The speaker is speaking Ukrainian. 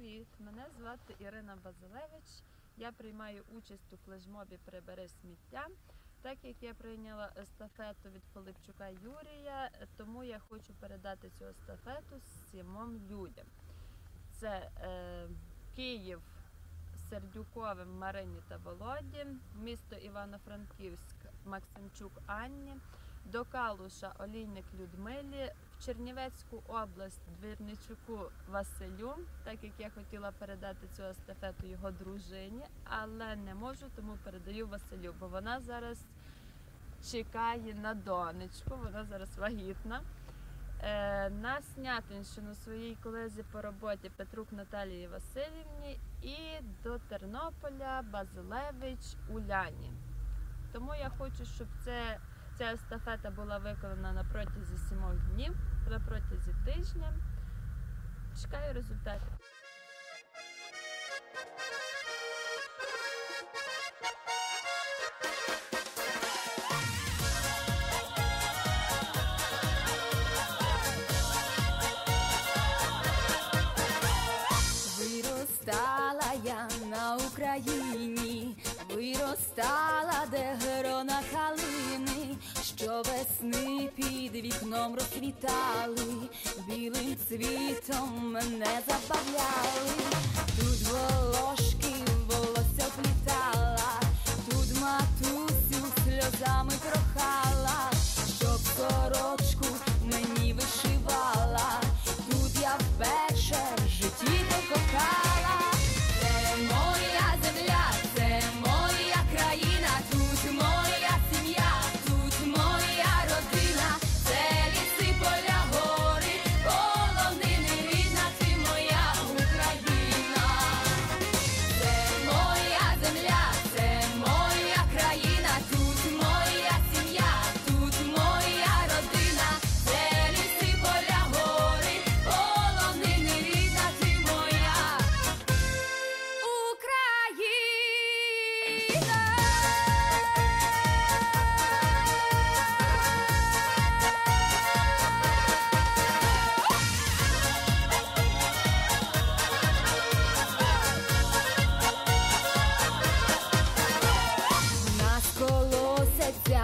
Привіт! Мене звати Ірина Базилевич. Я приймаю участь у флешмобі Прибери сміття. Так як я прийняла естафету від Пилипчука Юрія, тому я хочу передати цю естафету сімом людям. Це е, Київ Сердюковим Марині та Володі, місто Івано-Франківськ Максимчук Анні, до Калуша Олійник Людмилі, Чернівецьку область Двірничуку Василю, так як я хотіла передати цю естафету його дружині, але не можу, тому передаю Василю, бо вона зараз чекає на донечку, вона зараз вагітна. Е, на Снятинщину своїй колезі по роботі Петрук Наталії Васильівні і до Тернополя Базилевич Уляні. Тому я хочу, щоб це, ця естафета була виконана на протязі сімох днів, на протязі тижня. Чекаю результатів. Виростала я на Україні, виростала, де грона калини, що весни під вікном розквітали, білим цвітом мене забавляли, тут волошки волосся плітала,